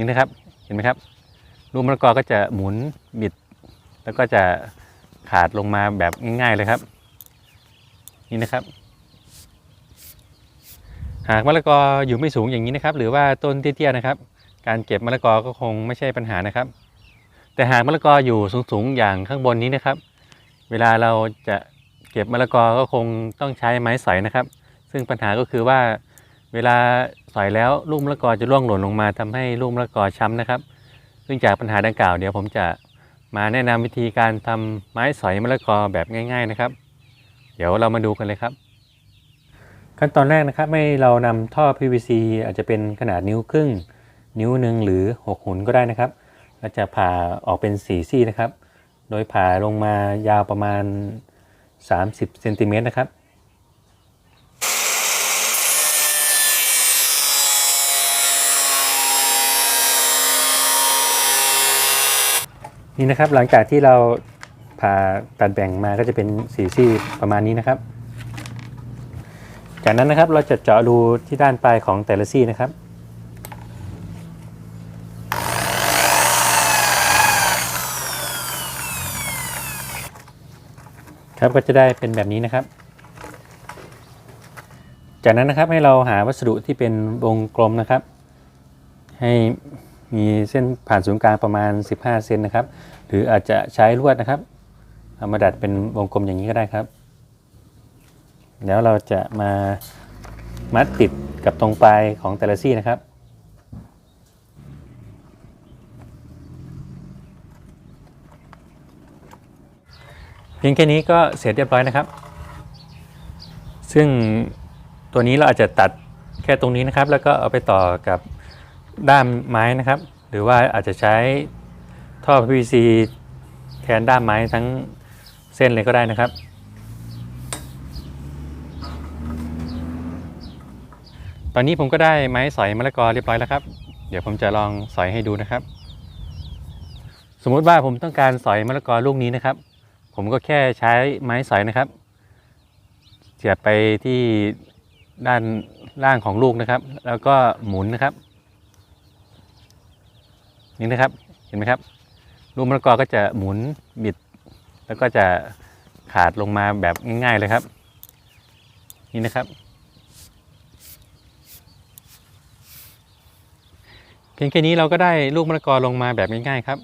นี่นะครับ เห็นไหมครับ ลูกมะละกอก็จะหมุนบิด แล้วก็จะขาดลงมาแบบง่าย ๆเลยครับ นี่นะครับ หากมะละกออยู่ไม่สูงอย่างนี้นะครับ หรือว่าต้นเตี้ยๆนะครับ การเก็บมะละกอก็คงไม่ใช่ปัญหานะครับ แต่หากมะละกออยู่สูงๆอย่างข้างบนนี้นะครับ เวลาเราจะเก็บมะละกอก็คงต้องใช้ไม้สอยนะครับ ซึ่งปัญหาก็คือว่า เวลาสอยแล้วลูกมะละกอจะร่วงหล่นลงมาทำให้ลูกมะละกอช้ำนะครับ ซึ่งจากปัญหาดังกล่าวเดี๋ยวผมจะมาแนะนำวิธีการทำไม้สอยมะละกอแบบง่าย ๆนะครับ เดี๋ยวเรามาดูกันเลยครับ ขั้นตอนแรกนะครับให้เรานำท่อ PVC อาจจะเป็นขนาดนิ้วครึ่ง นิ้วหนึ่งหรือ6หุนก็ได้นะครับแล้วจะผ่าออกเป็น4ซี่นะครับ โดยผ่าลงมายาวประมาณ 30เซนติเมตรนะครับ นี่นะครับหลังจากที่เราผ่าตัดแบ่งมาก็จะเป็นสีซี่ประมาณนี้นะครับ จากนั้นนะครับเราจะเจาะรูที่ด้านปลายของแต่ละซี่นะครับครับก็จะได้เป็นแบบนี้นะครับ จากนั้นนะครับให้เราหาวัสดุที่เป็นวงกลมนะครับ ให้ มีเส้นผ่านศูนย์กลางประมาณ 15 เซนนะครับ หรืออาจจะใช้ลวดนะครับเอามาดัดเป็นวงกลมอย่างนี้ก็ได้ครับ แล้วเราจะมามัดติดกับตรงปลายของแต่ละซี่นะครับเพียงแค่นี้ก็เสร็จเรียบร้อยนะครับ ซึ่งตัวนี้เราอาจจะตัดแค่ตรงนี้นะครับ แล้วก็เอาไปต่อกับ ด้ามไม้นะครับ หรือว่าอาจจะใช้ท่อ PVC แทนด้ามไม้ทั้งเส้นเลยก็ได้นะครับ ตอนนี้ผมก็ได้ไม้สอยมะละกอเรียบร้อยแล้วครับ เดี๋ยวผมจะลองสอยให้ดูนะครับ สมมุติว่าผมต้องการสอยมะละกอลูกนี้นะครับ ผมก็แค่ใช้ไม้สอยนะครับ เสียบไปที่ด้านล่างของลูกนะครับ แล้วก็หมุนนะครับ นี่นะครับเห็นไหมครับลูกมะละกอก็จะหมุนบิด แล้วก็จะขาดลงมาแบบง่าย ๆเลยครับ นี่นะครับ เพียงแค่นี้เราก็ได้ลูกมะละกอลงมาแบบง่ายๆครับ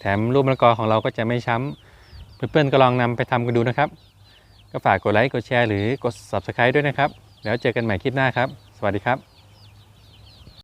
แถมลูกมะละกอของเราก็จะไม่ช้ำเพื่อนๆก็ลองนำไปทำกันดูนะครับ ก็ฝากกดไลค์กดแชร์หรือกด Subscribe ด้วยนะครับ แล้วเจอกันใหม่คลิปหน้าครับ สวัสดีครับ